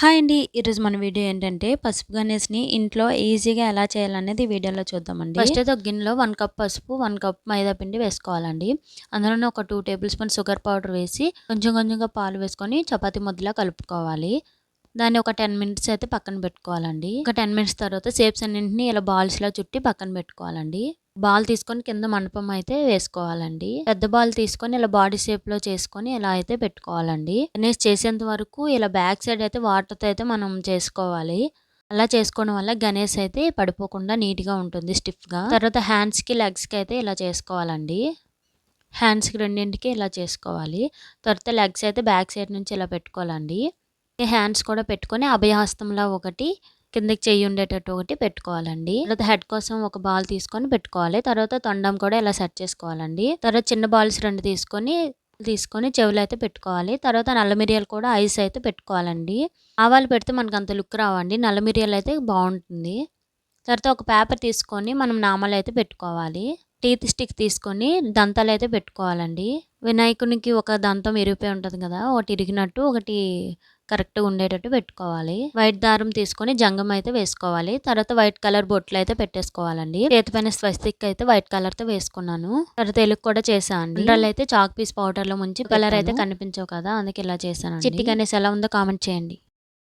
Hi అండి. ఈరోజు మన వీడియో ఏంటంటే పసుపు గణేష్ని ఇంట్లో ఈజీగా ఎలా చేయాలనేది వీడియోలో చూద్దామండి. ఫస్ట్ అయితే ఒక గిన్నెలో వన్ కప్ పసుపు వన్ కప్ మైదా పిండి వేసుకోవాలండి. అందులోనే ఒక two table spoon sugar powder వేసి కొంచెం కొంచెంగా పాలు వేసుకొని చపాతీ ముద్దలా కలుపుకోవాలి. దాన్ని ఒక టెన్ మినిట్స్ అయితే పక్కన పెట్టుకోవాలండి. ఒక టెన్ మినిట్స్ తర్వాత సేప్స్ అన్నింటినీ ఇలా బాల్స్లా చుట్టి పక్కన పెట్టుకోవాలండి. బాల్ తీసుకొని కింద మండపం అయితే వేసుకోవాలండి. పెద్ద బాల్ తీసుకొని ఇలా బాడీ షేప్లో చేసుకొని ఇలా అయితే పెట్టుకోవాలండి. గణేష్ చేసేంత వరకు ఇలా బ్యాక్ సైడ్ అయితే వాటర్తో అయితే మనం చేసుకోవాలి. అలా చేసుకోవడం వల్ల గణేష్ అయితే పడిపోకుండా నీట్గా ఉంటుంది స్టిఫ్గా. తర్వాత హ్యాండ్స్కి లెగ్స్కి అయితే ఇలా చేసుకోవాలండి. హ్యాండ్స్కి రెండింటికి ఇలా చేసుకోవాలి. తర్వాత లెగ్స్ అయితే బ్యాక్ సైడ్ నుంచి ఇలా పెట్టుకోవాలండి. హ్యాండ్స్ కూడా పెట్టుకొని అభయహస్తంలో ఒకటి కిందకి చెయ్యి ఉండేటట్టు ఒకటి పెట్టుకోవాలండి. తర్వాత హెడ్ కోసం ఒక బాల్ తీసుకొని పెట్టుకోవాలి. తర్వాత తొండం కూడా ఇలా సెట్ చేసుకోవాలండి. తర్వాత చిన్న బాల్స్ రెండు తీసుకొని తీసుకొని చెవులు అయితే పెట్టుకోవాలి. తర్వాత నల్ల మిరియాలు కూడా ఐస్ అయితే పెట్టుకోవాలండి. ఆవాలు పెడితే మనకు అంత లుక్ రావండి. నల్ల మిరియాలు అయితే బాగుంటుంది. తర్వాత ఒక పేపర్ తీసుకొని మనం నామాలు అయితే పెట్టుకోవాలి. టీత్ స్టిక్ తీసుకొని దంతాలు అయితే పెట్టుకోవాలండి. వినాయకునికి ఒక దంతం ఇరిగిపోయి ఉంటుంది కదా ఒకటి ఇరిగినట్టు ఒకటి కరెక్ట్గా ఉండేటట్టు పెట్టుకోవాలి. వైట్ దారం తీసుకొని జంగం అయితే వేసుకోవాలి. తర్వాత వైట్ కలర్ బొట్లు అయితే పెట్టేసుకోవాలండి. చేతి పైన స్వస్తిక్ అయితే వైట్ కలర్తో వేసుకున్నాను. తర్వాత తెలుగు కూడా చేశాను అండి. అయితే చాక్ పీస్ పౌడర్లో ముంచి కలర్ అయితే కనిపించవు కదా అందుకే ఇలా చేశాను చిట్టి గణేష్ ఎలా ఉందో కామెంట్ చేయండి.